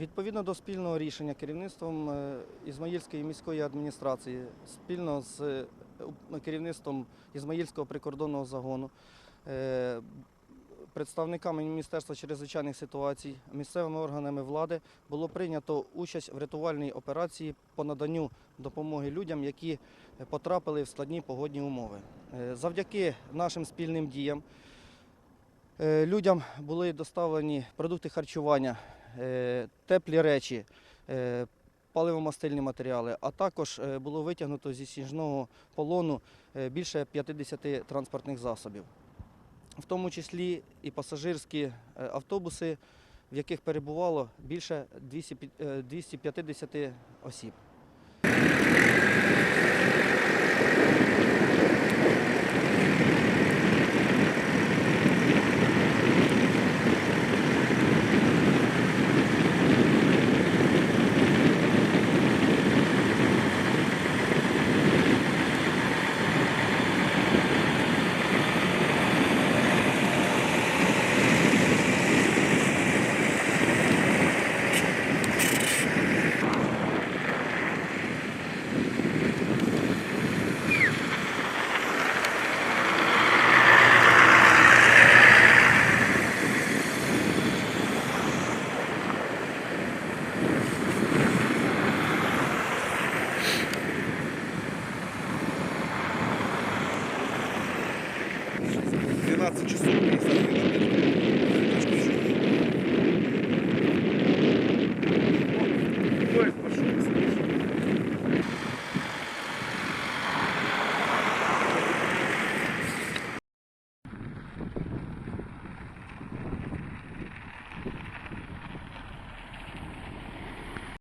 Відповідно до спільного рішення керівництвом е, Ізмаїльської міської адміністрації, спільно з е, керівництвом Ізмаїльського прикордонного загону, е, представниками Міністерства чрезвичайних ситуацій, місцевими органами влади було прийнято участь в рятувальній операції по наданню допомоги людям, які потрапили в складні погодні умови. Завдяки нашим спільним діям людям були доставлені продукти харчування, теплі речі, е, паливомастильні матеріали, а також е, було витягнуто зі сніжного полону е, більше 50 транспортних засобів, в тому числі і пасажирські е, автобуси, в яких перебувало більше 200 пі- е, 250 осіб. 15 часов 50 хвилин.